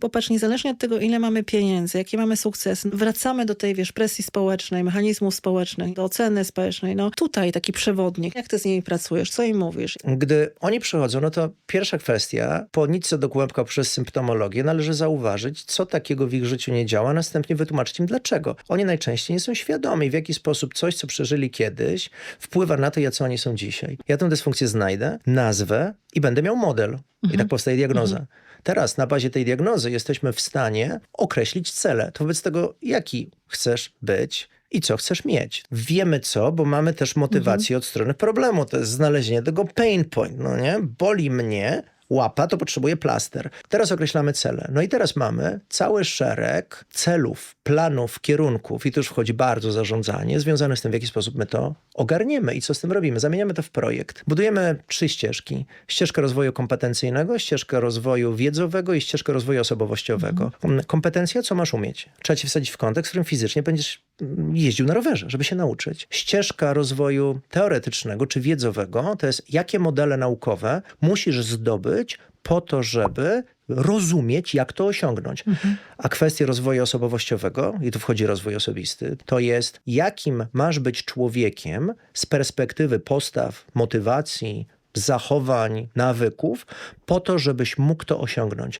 Popatrz, niezależnie od tego, ile mamy pieniędzy, jakie mamy sukcesy, wracamy do tej, wiesz, presji społecznej, mechanizmów społecznych, do oceny społecznej. No tutaj taki przewodnik. Jak ty z nimi pracujesz? Co im mówisz? Gdy oni przychodzą, no to pierwsza kwestia, po nitce do kłębka przez symptomologię należy zauważyć, co takiego w ich życiu nie działa, następnie wytłumaczyć im dlaczego. Oni najczęściej nie są świadomi, w jaki sposób coś, co przeżyli kiedyś, wpływa na to, jacy oni są dzisiaj. Ja tę dysfunkcję znajdę, nazwę i będę miał model. I tak powstaje diagnoza. Teraz na bazie tej diagnozy jesteśmy w stanie określić cele. To wobec tego, jaki chcesz być i co chcesz mieć. Wiemy co, bo mamy też motywację od strony problemu. To jest znalezienie tego pain point, no nie? Boli mnie, łapa, to potrzebuje plaster. Teraz określamy cele. No i teraz mamy cały szereg celów, planów, kierunków i tu już wchodzi bardzo zarządzanie związane z tym, w jaki sposób my to ogarniemy i co z tym robimy. Zamieniamy to w projekt. Budujemy trzy ścieżki. Ścieżkę rozwoju kompetencyjnego, ścieżkę rozwoju wiedzowego i ścieżkę rozwoju osobowościowego. Kompetencja, co masz umieć. Trzeba ci wsadzić w kontekst, w którym fizycznie będziesz jeździł na rowerze, żeby się nauczyć. Ścieżka rozwoju teoretycznego czy wiedzowego to jest, jakie modele naukowe musisz zdobyć po to, żeby rozumieć, jak to osiągnąć. A kwestie rozwoju osobowościowego, i tu wchodzi rozwój osobisty, to jest, jakim masz być człowiekiem z perspektywy postaw, motywacji, zachowań, nawyków, po to, żebyś mógł to osiągnąć.